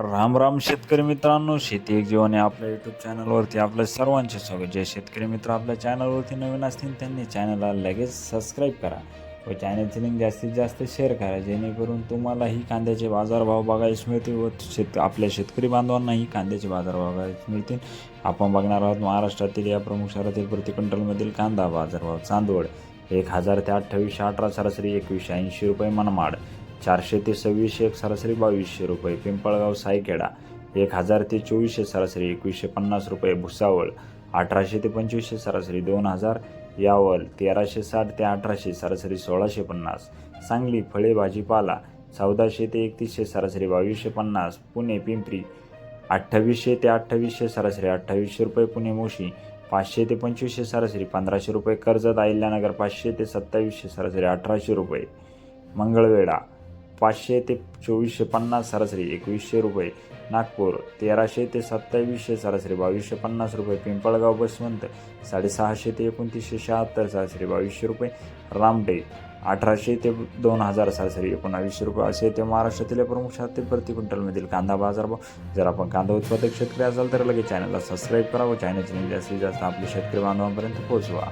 राम राम शेतकरी मित्रांनो शेती एक जीवन या आपल्या यूट्यूब चॅनलवरती आपल्या सर्वांचे स्वागत. जे शेतकरी मित्र. आपल्या चॅनलवरती नवीन असतील त्यांनी चॅनलला लगेच सबस्क्राईब करा. व चॅनलची लिंक जास्तीत जास्त शेअर करा. जेणेकरून तुम्हालाही कांद्याचे बाजारभाव बघायला मिळतील व शेत आपल्या शेतकरी बांधवांनाही कांद्याचे बाजारभाव बघायला मिळतील. आपण बघणार आहोत महाराष्ट्रातील या प्रमुख शहरातील प्रति क्विंटलमधील कांदा बाजारभाव. चांदवड एक हजार ते अठ्ठावीसशे अठरा सरासरी एकवीसशे ऐंशी रुपये मनमाड. चारशे ते सव्वीसशे एक सरासरी बावीसशे रुपये. पिंपळगाव सायखेडा एक हजार ते चोवीसशे सरासरी एकवीसशे पन्नास रुपये. भुसावळ अठराशे ते पंचवीसशे सरासरी दोन हजार. यावल तेराशे साठ ते अठराशे सरासरी सोळाशे पन्नास. सांगली फळे भाजीपाला चौदाशे ते एकतीसशे सरासरी बावीसशे पन्नास. पुणे पिंपरी अठ्ठावीसशे ते अठ्ठावीसशे सरासरी अठ्ठावीसशे रुपये. पुणे मोशी पाचशे ते पंचवीसशे सरासरी पंधराशे रुपये. कर्जत अहिल्यानगर पाचशे ते सत्तावीसशे सरासरी अठराशे रुपये. मंगळवेढा पाचशे ते चोवीसशे पन्नास सरासरी एकवीसशे रुपये. नागपूर तेराशे ते सत्तावीसशे सरासरी बावीसशे पन्नास रुपये. पिंपळगाव बसवंत साडेसहाशे ते एकोणतीसशे शहात्तर सरासरी बावीसशे रुपये. रामटेक अठराशे ते दोन हजार सरासरी एकोणावीसशे रुपये. असे ते महाराष्ट्रातील प्रमुख शहरातील प्रति क्विंटलमधील कांदा बाजारभाव. जर आपण कांदा उत्पादक शेतकरी असाल तर लगेच चॅनलला सबस्क्राईब करा व चॅनलची जास्तीत जास्त आपल्या शेतकरी बांधवांपर्यंत पोहोचवा.